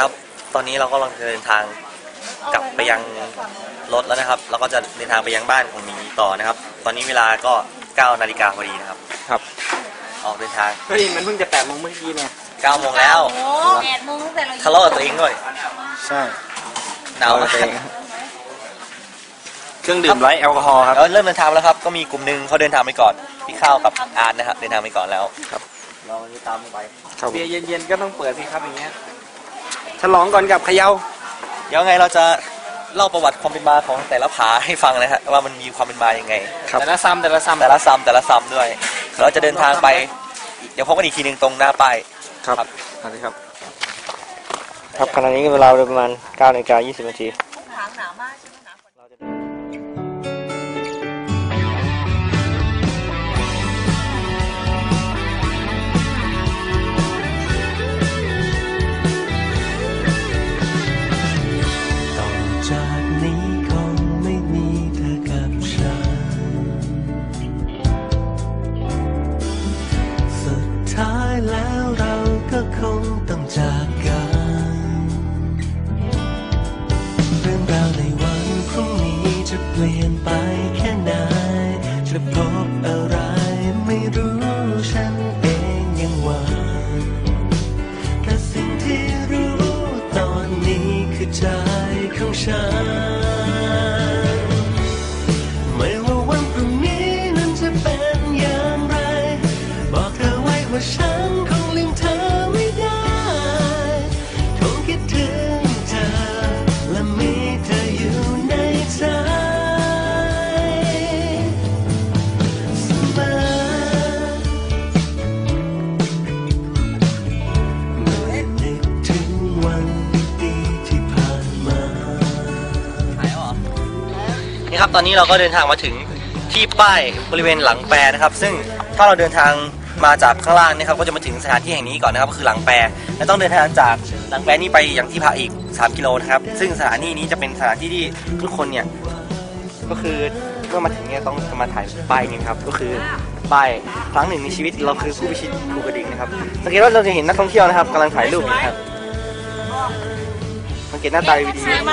ครับ ตอนนี้เราก็กำลังเดินทางกลับไปยังรถแล้วนะครับแล้วก็จะเดินทางไปยังบ้านของหมีต่อนะครับ ตอนนี้เวลาก็9นาฬิกาพอดีนะครับ ครับ ออกเดินทางเฮ้ยมันเพิ่งจะแปดโมงเมื่อกี้เนี่ย9โมงแล้วโอ้แปดโมงตั้งแต่เราทะเลาะกับตัวเองด้วยใช่หนาวเอเองเครื่องดื่มไร้แอลกอฮอล์ครับแล้วเริ่มเดินทางแล้วครับ ก็มีกลุ่มหนึ่งเขาเดินทางไปก่อน พี่ข้าวกับอาร์ตนะครับ เดินทางไปก่อนแล้ว ครับ เราจะตามไป เบียร์เย็นๆก็ต้องเปิดสิครับอย่างเงี้ย ฉลองก่อนกับเขยาเดี๋ยวไงเราจะเล่าประวัติความเป็นมาของแต่ละผาให้ฟังนะฮะว่ามันมีความเป็นมายังไง แต่ละซ้ำแต่ละซ้ำแต่ละซ้ำแต่ละซ้ำด้วยเราจะเดินทางไป เดี๋ยวพบกันอีกทีหนึ่งตรงหน้าป้ายครับครับสวัสดีครับ ครับขณะนี้เวลาประมาณ9นาฬิกา20นาที ตอนนี้เราก็เดินทางมาถึงที่ป้ายบริเวณหลังแปรนะครับ ซึ่งถ้าเราเดินทางมาจากข้างล่างนะครับก็จะมาถึงสถานที่แห่งนี้ก่อนนะครับก็คือหลังแปรและต้องเดินทางจากหลังแปรนี้ไปอย่างที่พักอีก 3 กิโลนะครับซึ่งสถานที่นี้จะเป็นสถานที่ที่ทุกคนเนี่ยก็คือเมื่อมาถึงเนี่ยต้องมาถ่ายป้ายนี้ครับก็คือป้ายครั้งหนึ่งในชีวิตเราคือผู้พิชิตภูกระดิ่งนะครับสังเกตว่าเราจะเห็นนักท่องเที่ยวนะครับกำลังถ่ายรูปนะครับสังเกตหน้าตาดีใช่ไหม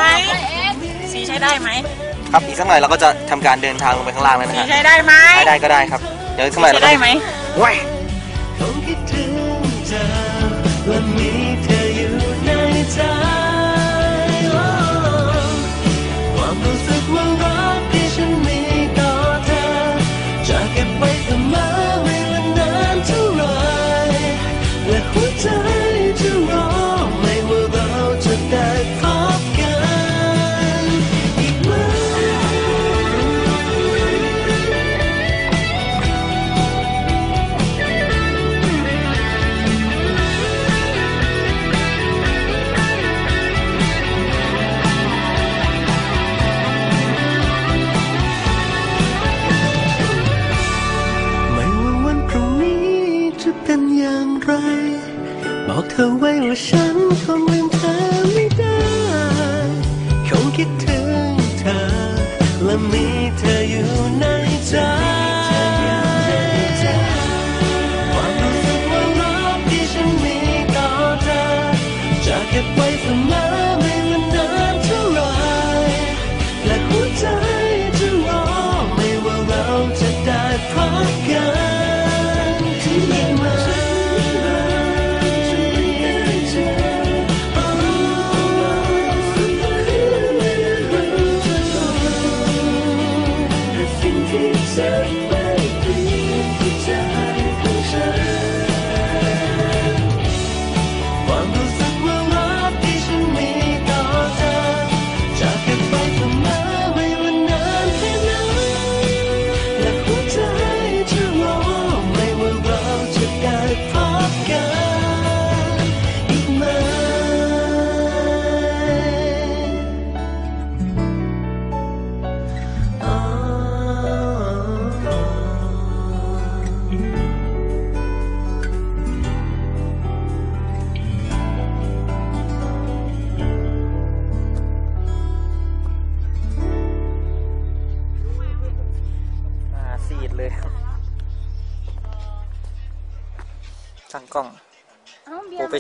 สีใช้ได้ไหม ครับอีกสักหน่อยเราก็จะทำการเดินทางลงไปข้างล่างแล้วนะสีฮะใช้ได้ไหมได้ได้ก็ได้ครับเดี๋ยวสักหน่อยใช้เราก็ ได้ไหม ว้าย คงคิดถึง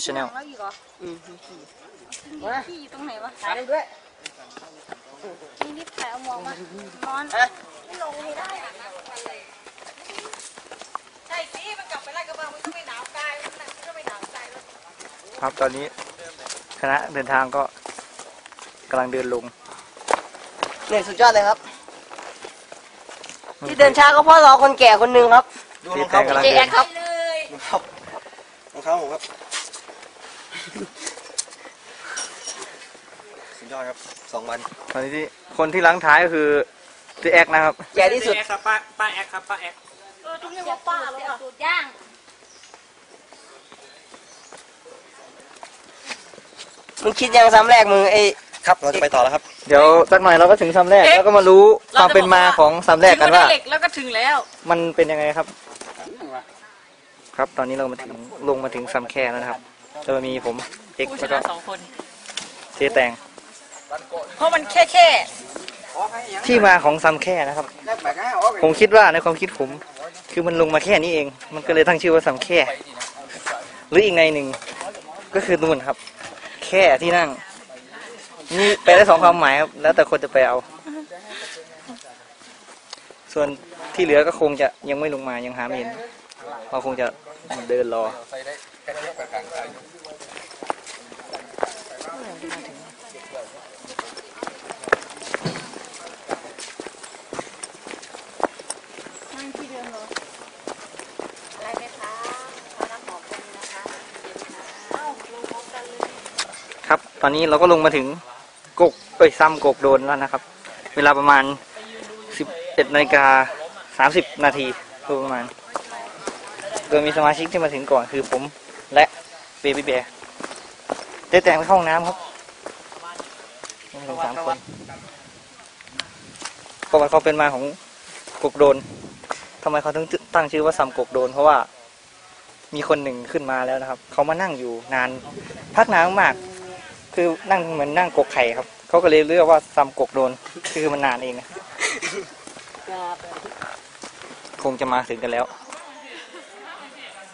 ตั้งกล้องเอ้าเบียร์ Professional แล้วอีกเหรอพี่อยู่ตรงไหนวะถ่ายด้วยนี่รีบถ่ายเอาหมวกมานอนไม่ลงไม่ได้อะใช่สิมันกลับไปไล่กระบังมันก็ไม่หนาวกายมันน่ะมันก็ไม่หนาวใจแล้วครับตอนนี้คณะเดินทางก็กำลังเดินลงเนี่ยสุดยอดเลยครับ ที่เดินช้าก็เพราะรอคนแก่คนหนึ่งครับ ดูรองเท้ากำลังเจ๊แอดครับเลยรองเท้ารองเท้าผมครับสุดย อดครับสองวันตอนนี้ที่คนที่ล้างท้ายก็คือเจ๊แอกนะครับแก่ที่สุดแอคครับป้าป้าแอคครับป้าแอคเออต้องเรียกว่าป้าแล้วอะสูตรย่างมึงคิดยังซ้ำแรกมึงไอ้ครับเราจะไปต่อแล้วครับ เดี๋ยวสักหน่อยเราก็ถึงซ้ำแรกแล้วก็มารู้ความเป็นมาของซ้ำแรกกันว่า เหล็กแล้วก็ถึงแล้ว มันเป็นยังไงครับ ครับตอนนี้เรามาถึงลงมาถึงซ้ำแค่แล้วนะครับจะมีผมเอกผู้ชแล้วก็นะสองคน เจ๊แตง เพราะมันแค่แค่ที่มาของซ้ำแค่นะครับ ผมคิดว่าในความคิดผม คือมันลงมาแค่นี้เอง มันก็เลยตั้งชื่อว่าซ้ำแค่ หรืออีกในหนึ่งก็คือนู่นครับ แค่ที่นั่ง นี่ไปได้สองความหมายครับ แล้วแต่คนจะไปเอา ส่วนที่เหลือก็คงจะยังไม่ลงมายังหาไม่เห็นเราคงจะเดินรอ นั่งที่เดิมเหรออะไรไหมคะมาน้ำหอมกันนะคะเอ้าลงพร้อมกันเลย ครับ ตอนนี้เราก็ลงมาถึงกกเอ้ยซ้ำกกโดนแล้วนะครับ เวลาประมาณ 11นาฬิกา30 นาทีโดยประมาณ โดยมีสมาชิกที่มาถึงก่อนคือผมและเบบี้แบร์ได้แต่งไปเข้าห้องน้ำครับมาถึงสามคนประวัติความเป็นมาของกกโดนทำไมเขาถึงตั้งชื่อว่าซ้ำกกโดน เพราะว่ามีคนหนึ่งขึ้นมาแล้วนะครับ เขามานั่งอยู่นาน พักนานมาก คือนั่งเหมือนนั่งกกไข่ครับ เขาก็เลยเรียกว่าซ้ำกกโดน คือมันนานเองนะคงจะมาถึงกันแล้ว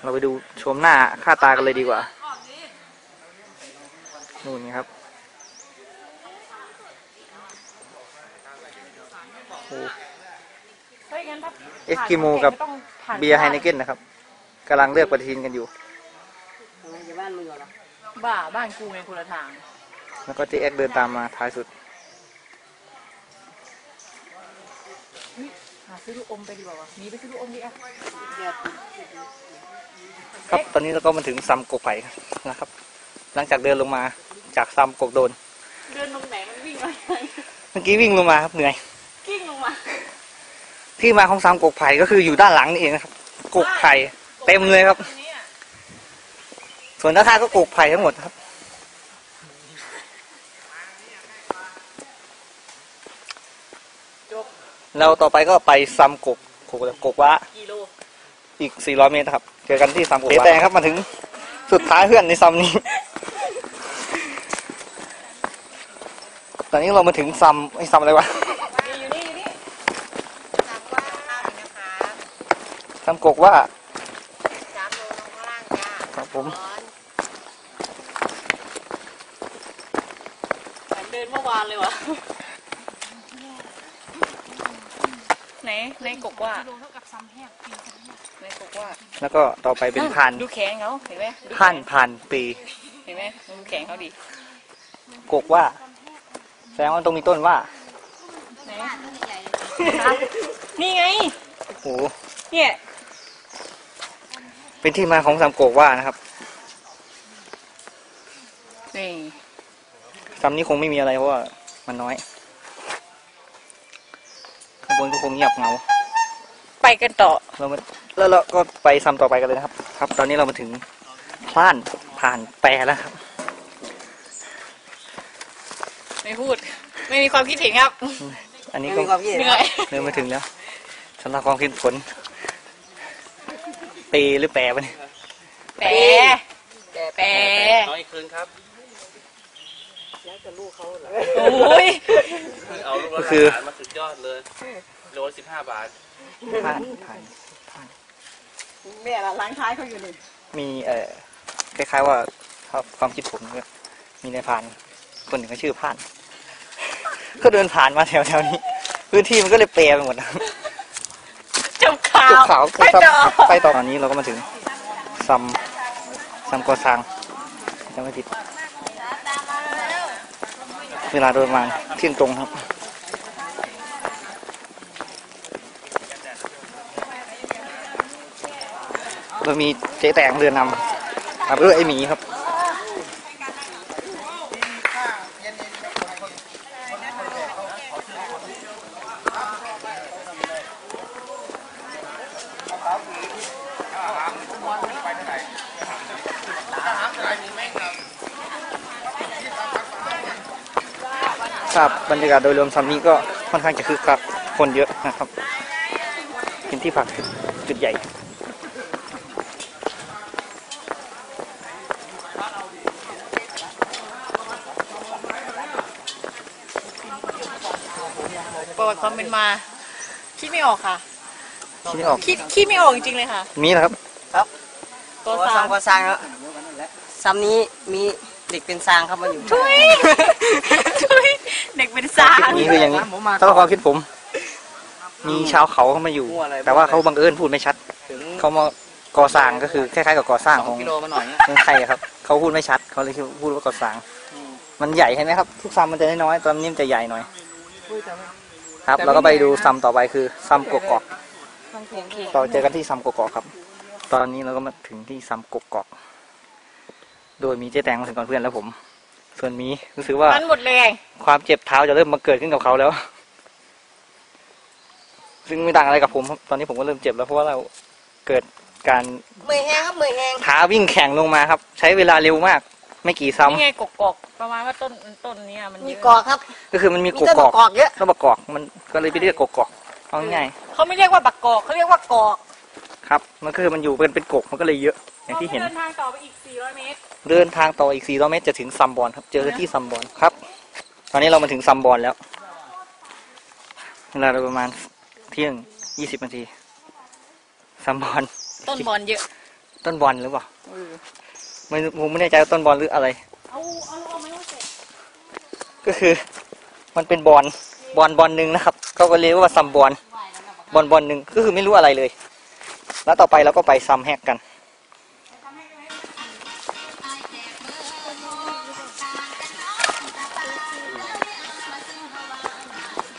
เราไปดูชมหน้าค่าตากันเลยดีกว่า นู่นไงครับ เอ็กกิโมกับเบียร์ไฮเนเกนนะครับกำลังเลือกปฏิทินกันอยู่ บ้าบ้านกูไงคนละทาง แล้วก็เจ๊แอกเดินตามมาท้ายสุดหาซื้อลูกอมไปดีกว่าวะหนีไปซื้อลูกอมดีอะครับตอนนี้เราก็มาถึงซัมกกไผ่นะครับ หลังจากเดินลงมาจากซัมกกโดน เดินลงไหนมันวิ่งมาเมื่อกี้วิ่งลงมาครับเหนื่อยกิ้งลงมาที่มาของซัมกกไผ่ก็คืออยู่ด้านหลังนี่เองนะครับกกไผ่เต็มเลยครับตรงนี้อะส่วนด้านข้างก็กกไผ่ทั้งหมดครับ เราต่อไปก็ไปซัมกกกกกกวะกี่โลอีก 400 เมตรนะครับ เจอกันที่ซัมกกวะแตงครับมาถึงสุดท้ายเพื่อนในซัมนี้ ตอนนี้เรามาถึงซัมไอ้ซัมอะไรวะอยู่นี่อยู่นี่ถามว่าข้าวนี่นะคะซัมกกว่าสามโลลงข้างล่างจ้าครับผมร้อนเหมือนเดินเมื่อวานเลยวะ ไหนในกกว่าในกกว่าแล้วก็ต่อไปเป็นพานดูแขนเขาเห็นไหมดูแขพานพานปี เห็นไหมดูแขนเขาดิกกว่า แสดงว่าต้องมีต้นว่าไหนนี่ไง โอ้โหเนี่ยเป็นที่มาของซัมกกว่านะครับนี่ซัมนี้คงไม่มีอะไรเพราะว่ามันน้อย ข้างบนก็คงเงียบเหงา ไปกันต่อ เรามาแล้วเราก็ไปซ้ำต่อไปกันเลยนะครับ ครับ ตอนนี้เรามาถึงพล่านผ่านแปรแล้วครับ ไม่พูด ไม่มีความคิดเห็นครับอันนี้ไม่ก็มีความคิดเห็นเหนื่อย เดินมาถึงแล้วสำหรับความคิดผลปีหรือแปรวะเนี่ยแปรแปร น้อยคืนครับ โอ้ยเอาลูกก็ละคือหลานมาสุดยอดเลยโลสิบห้าบาทผ่านผ่านแม่ล้างท้ายเขาอยู่นี่มีเอ่อคล้ายๆว่าครับความคิดผมเนี่ยมีนายพรานคนหนึ่งเขาชื่อพราน ก็เดินผ่านมาแถวๆนี้ พื้นที่มันก็เลยเปรไปหมดนะจบข่าจุวดขาวไปต่อไปต่อตอนนี้เราก็มาถึงซัมซัมกอซางจะไม่ผิด เวลาโดยประมาณเที่ยงตรงครับ เรามีเจ๊แตงเรือนำครับเออไอหมีครับ ครับบรรยากาศโดยรวมซัมนี้ก็ค่อนข้างจะคึกคักคนเยอะนะครับ เป็นที่พักจุดใหญ่ประวัติความเป็นมา คิดไม่ออกค่ะที่นี่ออกคิดคิดไม่ออกจริงๆเลยค่ะ มีนะครับตัวตัวสาซ้ำก็สร้างครับซ้ำนี้มีเด็กเป็นสร้างครับมาอยู่ทุยทุย เด็กเป็นสาคลิปนี้คืออย่างนี้ถ้าความคิดผม มีชาวเขาเข้ามาอยู่ แต่ว่าเขาบังเอิญพูดไม่ชัดถึงเขามาก่อสร้างก็คือคล้ายๆกับก่อสร้างสขอองงกิโลมาหน่อยนะเมืองไทยอะครับ เขาพูดไม่ชัด เขาเลยพูดว่าก่อสร้าง มันใหญ่ใช่ไหมครับ ทุกซัมมันจะน้อยๆตอนนี้มันจะใหญ่หน่อย ครับ แล้วก็ไปดูซัมต่อไปคือซัมกกอกเราเจอกันที่ซัมกกอกครับ ตอนนี้เราก็มาถึงที่ซัมกกอก โดยมีเจ๊แตงมาถึงก่อนเพื่อนแล้วผม ส่วนมีรู้สึกว่ามันหมดเลยความเจ็บเท้าจะเริ่มมาเกิดขึ้นกับเขาแล้ว ซึ่งไม่ต่างอะไรกับผมครับตอนนี้ผมก็เริ่มเจ็บแล้วเพราะว่าเราเกิดการเมื่อยแห้งครับเมื่อยแห้งท้าวิ่งแข่งลงมาครับ ใช้เวลาเร็วมาก ไม่กี่ซ้ำนี่ไงกกอกๆประมาณว่าต้นต้นเนี้ยมันมีเยอะกอกครับ ก็คือมันมีมีกต้นกอกกอกเยอะแล้วประกอกมันก็เลยไปเรียกกกอกเอาง่ายเขาไม่เรียกว่าบักกอกเขาเรียกว่ากอกๆครับ มันคือมันอยู่เป็นเป็นกกมันก็เลยเยอะ อย่างที่เห็น เดินทางต่อไปอีก 400 เมตร เดินทางต่ออีก 400 เมตรจะถึงซัมบอนครับ เจอที่ซัมบอนครับ ตอนนี้เรามาถึงซัมบอนแล้ว เวลาเราประมาณเที่ยง 20 นาที ซัมบอน ต้นบอลเยอะ ต้นบอลหรือเปล่าไม่รู้ผมไม่แน่ใจว่าต้นบอลหรืออะไร เอา เอาเอาไหมว่าเสร็จก็คือ มันเป็นบอล บอลบอลหนึ่งนะครับ เขาก็เรียกว่าซัมบอล บอลบอลหนึ่งก็คือไม่รู้อะไรเลย แล้วต่อไปเราก็ไปซัมแฮกกัน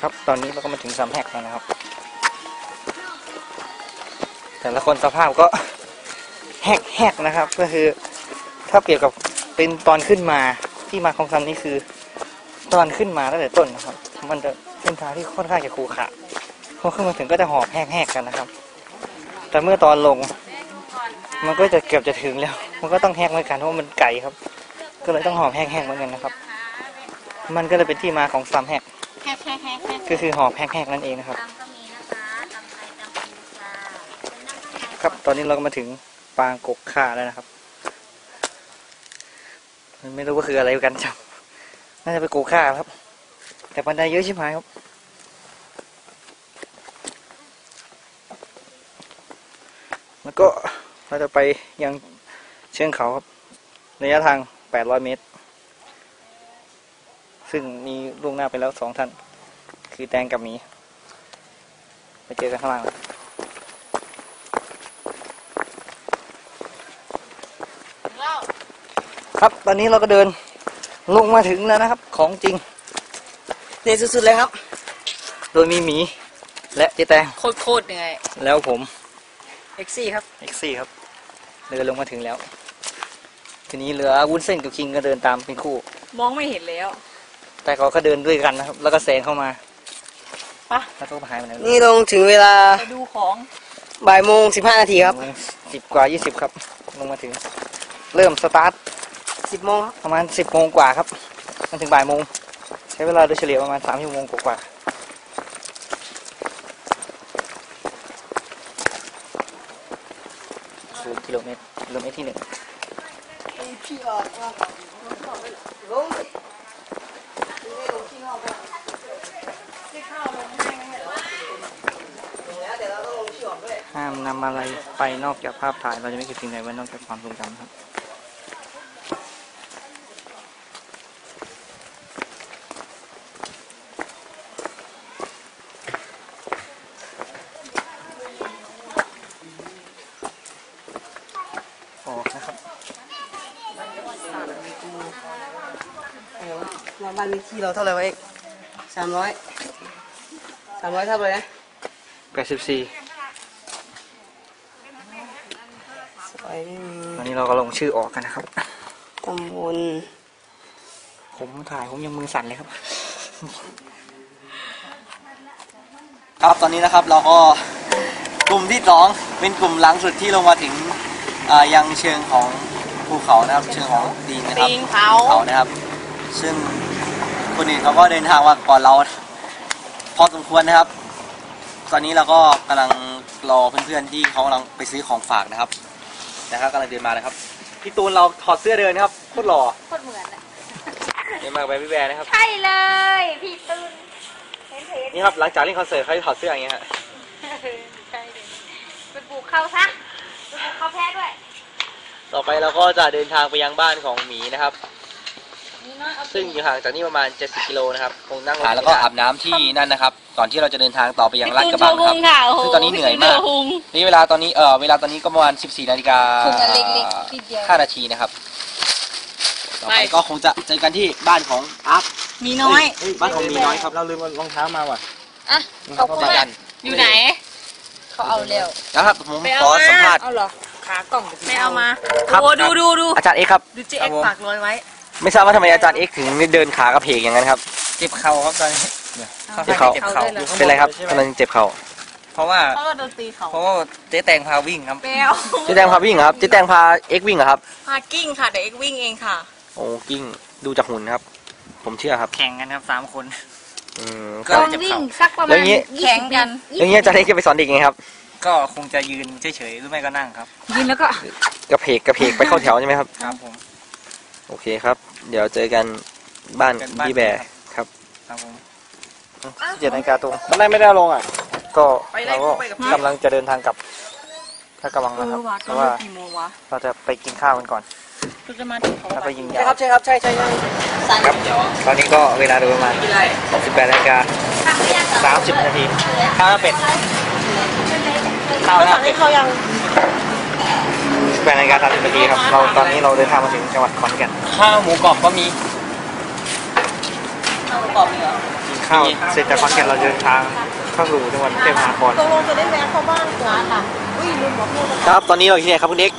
ครับ ตอนนี้เราก็มาถึงซัมแฮกแล้วนะครับ แต่ละคนสภาพก็แฮกแฮกนะครับ ก็คือถ้าเปรียบกับเป็นตอนขึ้นมาที่มาของซัมนี้คือ ตอนขึ้นมาตั้งแต่ต้นนะครับ มันจะเส้นทางที่ค่อนข้างจะขรุขระพอขึ้นมาถึงก็จะหอบแหกๆกันนะครับ แต่เมื่อตอนลง มันก็จะเกือบจะถึงแล้ว มันก็ต้องแหกเหมือนกันเพราะมันไกลครับ ก็เลยต้องหอบแหกๆเหมือนกันนะครับ มันก็เลยเป็นที่มาของซัมแหก แฮกแฮกแฮกแฮกก็คือหอบแหกๆนั่นเองนะครับครับ ตอนนี้เราก็มาถึงปางกกข่าแล้วนะครับ มันไม่รู้ว่าคืออะไรกันจับน่าจะเป็นกกข่าครับ แต่บันไดเยอะชิบหายครับแล้วก็เราจะไปยังเชิงเขาครับระยะทาง 800 เมตร ซึ่งมีล่วงหน้าไปแล้วสองท่าน คือแตงกับหมีไปเจอกันข้างล่างแล้วครับตอนนี้เราก็เดินลงมาถึงแล้วนะครับ ของจริงเหนื่อยสุดๆเลยครับ โดยมีหมี และเจแตงโคตรโคตรเหนื่อยแล้วผมเอ็กซี่ครับเอ็กซี่ครับเดินลงมาถึงแล้ว ทีนี้เหลือวุ้นเส้นกับคิงก็เดินตามเป็นคู่ มองไม่เห็นแล้ว แต่เขาก็เดินด้วยกันนะครับ แล้วก็แซงเข้ามาไปแล้วก็หายไปไหนไม่รู้นี่ลงถึงเวลาไปดูของบ่ายโมงสิบห้านาทีครับสิบกว่ายี่สิบครับ ลงมาถึง เริ่มสตาร์ทสิบโมงครับประมาณสิบโมงกว่าครับ มันถึงบ่ายโมง ใช้เวลาโดยเฉลี่ยประมาณสามชั่วโมงกว่าๆศูนย์กิโลเมตรกิโลเมตรที่หนึ่งพี่ออกลง ห้ามนำอะไรไปนอกจากภาพถ่าย เราจะไม่เก็บสิ่งใดไว้นอกจากความทรงจำครับ อะไรวะว่าบ้านเลขที่เราเท่าไหร่วะเอกสามร้อยสามร้อยเท่าไหร่นะแปดสิบสี่ซอยไม่มีตอนนี้เราก็ลงชื่อออกกันนะครับตำบลผมถ่ายผมยังมือสั่นเลยครับ ครับตอนนี้นะครับเราก็กลุ่มที่สองเป็นกลุ่มหลังสุดที่ลงมาถึงอ่ายังเชิงของภูเขานะครับ เชิงของดีนนะครับตีนเขาเขานะครับ ซึ่ง คนอื่นเขาก็เดินทางมาก่อนเรา พอสมควรนะครับ ตอนนี้เราก็กำลังรอเพื่อนๆที่เขากำลังไปซื้อของฝากนะครับนะครับกำลังเดินมานะครับพี่ตูนเราถอดเสื้อเดินนะครับโคตรหล่อโคตรเหมือนอะเดินมากับพี่แบร์นะครับใช่เลยพี่ตูนเห็นเห็นนี่ครับหลังจากเล่นคอนเสิร์ตเขาจะถอดเสื้ออย่างเงี้ยฮะใช่เลยไปปลูกข้าวซะไปปลูกข้าวแพ้ด้วย ต่อไปเราก็จะเดินทางไปยังบ้านของหมีนะครับนี่น้อยเอา ซึ่งอยู่ห่างจากนี่ประมาณ 70 กิโลนะครับ คงนั่งรถแล้วก็อาบน้ำที่นั่นนะครับ ก่อนที่เราจะเดินทางต่อไปยังลาดกระบังครับ ซึ่งตอนนี้เหนื่อยมากนี่เวลาตอนนี้ เออเวลาตอนนี้ก็ประมาณ 14 นาฬิกาคงจะเล็กๆทีเดียว5นาทีนะครับ ต่อไปก็คงจะเจอกันที่บ้านของอาร์ตมีน้อย เฮ้บ้านของหมีน้อยครับ เราลืมรองเท้ามาว่ะอะขอบคุณเจอมากักนอยู่ไหน เขาเอาเร็วนะครับผมขอสัมภาษณ์เอาเหรอขากล่องไม่เอามาครับโอ้ดูดูดูอาจารย์เอกครับ ดูเจ๊เอ็กฝากรวยไว้ ไม่ทราบว่าทำไมอาจารย์เอกถึงเดินขากระเพกอย่างนั้นครับ เจ็บเข่าครับตอนนี้เจ็บเข่า เจ็บเข่าด้วยเหรอเป็นไรครับกำลังเจ็บเข่าเพราะว่า เพราะว่าโดนตีเขาเพราะว่าเจ๊แตงพาวิ่งครับ เปลวเจ๊แตงพาวิ่งเหรอครับเจ๊แตงพาเอ็กวิ่งเหรอครับ พากิ้งค่ะเดี๋ยวเอ็กวิ่งเองค่ะ โอ้กิ้งดูจากหุ่นครับ ผมเชื่อครับแข่งกันครับสามคน อืมก็ครับต้องวิ่งสักประแล้มาวณอย่างงี้แข่งกัน อย่างเงี้ยอาจารย์เอกจะไปสอนเด็กยังไงครับก็คงจะยืนเฉยๆหรือไม่ก็นั่งครับ ยืนแล้วก็กระเพกกระเพกไปเข้าแถวใช่ไหมครับ ครับผม โอเคครับ เดี๋ยวเจอกันบ้านกันบ้านพี่แบร์ครับครับผมเจ็ดนาฬิกาตรงมันได้ไม่ได้ลงอะ ก็เราก็กำลังจะเดินทางกลับท่ากระบังเอนะครับอว่ะเพก็ราะว่ากี่โมงวะเราจะไปกินข้าวกันก่อนเราจะมาถึงเขาแล้วไปยิงใช่ยาครับใช่ครับใช่ใช่ใช่ครับตอนนี้ก็เวลาโดยประมาณ18นาฬิกา30นาทีข้าวหน้าเป็ดข้าวหน้าเป็ดเขายัง 18นาฬิกา30นาทีครับ เราตอนนี้เราเดินทางมาถึงจังหวัดขอนแก่นข้าวหมูกรอบก็มีกรอบเหรอกินข้าวเสร็จจากขอนแก่นเราเดินทางเข้าสู่จังหวัดกรุงเทพมหานครตกลงจะได้แวะเข้าบ้านร้านล่ะอุ้ยลืมบอกเพื่อนครับ ตอนนี้เราอยู่ที่ไหนครับคุณเด็ก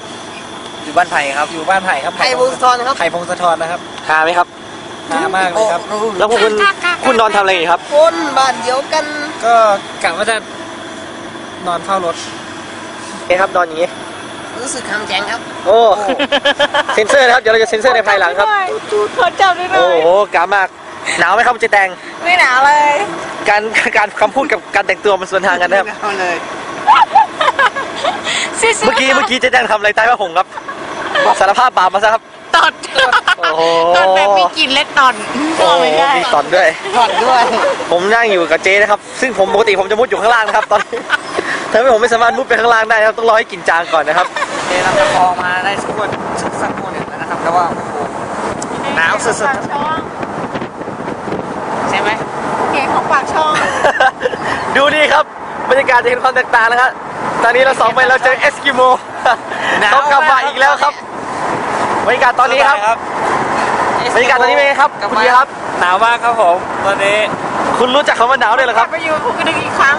อยู่บ้านไผ่ครับอยู่บ้านไผ่ครับไข่วงศธรครับไผ่พงศธรนะครับหาไหมครับ หามากเลยครับ แล้วพวกคุณคุณนอนทำอะไรอยู่ครับ คนบ้านเดียวกันก็กะว่าจะนอนเฝ้ารถเอ๊ะครับนอนอย่างนี้ รู้สึกคำแจงครับ โอ้เซ็นเซอร์นะครับ เดี๋ยวเราจะเซ็นเซอร์ในภายหลังครับ ขอจับด้วยหน่โอ้อยโหกามากหนาวไหมครับคุณเจแตงไม่หนาวเลย การการคำพูดกับการแต่งตัวมันสวนทางกันนะครับเอาเลยเมื่อกี้เมื่อกี้เจแตงทำอะไรใต้ผ้าห่มครับสารภาพบาปมาซะครับ ตอด โอ้โห ตอดแบบมีกลิ่นเล็ดตอนโอ้โหไม่ได้มีตอนด้วย ถอดด้วย ผมนั่งอยู่กับเจ๊นะครับ ซึ่งผมปกติผมจะมุดอยู่ข้างล่างนะครับ ตอนนี้ทำให้ผมไม่สามารถมุดไปข้างล่างได้นะครับต้องรอให้กลิ่นจางก่อนนะครับเจ๊รับจะพอมาได้สักคนสักสักคนหนึ่งแล้วนะครับแต่ว่าโอ้โห หนาวสุดปากช่องๆใช่ไหมเก๋ของปากช่องดูดีครับบรรยากาศจะเห็นความแตกต่างนะครับตอนนี้เราสองไปเราเจอเอสกิโม เขากลับมาอีกแล้วครับ บรรยากาศตอนนี้ครับ บรรยากาศตอนนี้เป็นไงครับ คุณเบียร์ครับ หนาวมากครับผมตอนนี้ คุณรู้จักคำว่าหนาวด้วยเหรอครับไปอยู่ภูกระดึงอีกครั้ง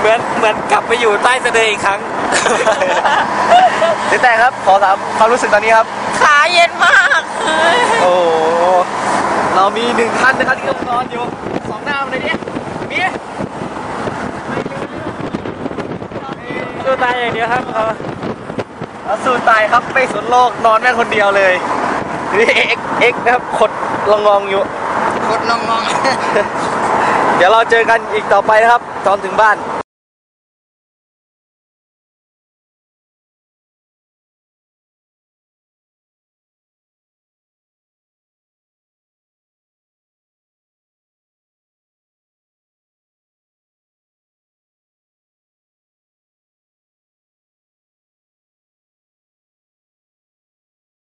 เหมือนเหมือนกลับไปอยู่ใต้ทะเลอีกครั้ง เจ๊แต่ครับ ขอถามความรู้สึกตอนนี้ครับ ขาเย็นมาก โอ้โหเรามีหนึ่งท่านนะครับที่กำลังนอนอยู่สองหน้ามันเลยเนี่ยมีตัวตายอย่างเดียวครับเขาเอา สู้ตายครับไม่สนโลกนอนแม่งคนเดียวเลยนี่เอ็กเอ็กนะครับขดลองงองอยู่กดลองมอง เดี๋ยวเราเจอกันอีกต่อไปนะครับ ตอนถึงบ้าน